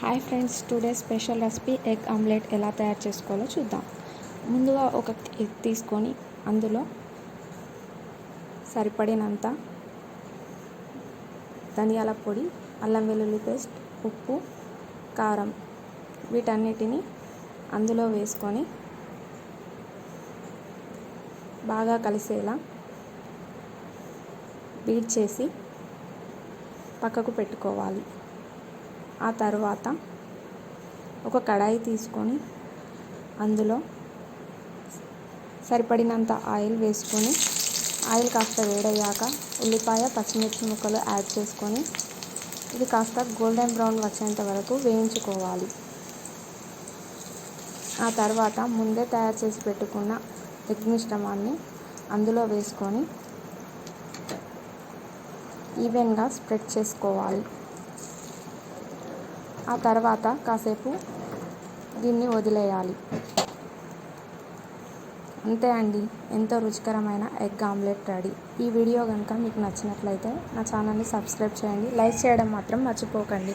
Hi friends today special recipe egg omelette ఎలా తయారు చేసుకోవాలో చూద్దాం. ముందుగా ఒక ఎగ్ తీసుకొని అందులో సరిపడినంత ధనియాల పొడి అల్లం వెల్లుల్లి పేస్ట్ ఉప్పు కారం వీటన్నిటిని అందులో వేసుకొని బాగా కలిసేలా బీట్ చేసి పక్కకు పెట్టుకోవాలి. ఆ తర్వాత ఒక కడాయి తీసుకొని అందులో సరిపడినంత ఆయిల్ వేసుకొని ఆయిల్ కాస్త వేడయ్యాక ఉల్లిపాయ పచ్చిమిర్చి ముక్కలు యాడ్ చేసుకొని ఇది కాస్త గోల్డెన్ బ్రౌన్ వచ్చేంత వరకు వేయించుకోవాలి. ఆ తర్వాత ముందే తయారు చేసి పెట్టుకున్న ఎగ్ మిశ్రమాన్ని అందులో వేసుకొని ఈవెన్గా స్ప్రెడ్ చేసుకోవాలి. ఆ తర్వాత కాసేపు దీన్ని వదిలేయాలి. అంతే అండి. ఎంతో రుచికరమైన ఎగ్ ఆమ్లెట్ రెడీ. ఈ వీడియో కనుక మీకు నచ్చినట్లయితే నా ఛానల్ని సబ్స్క్రైబ్ చేయండి. లైక్ చేయడం మాత్రం మర్చిపోకండి.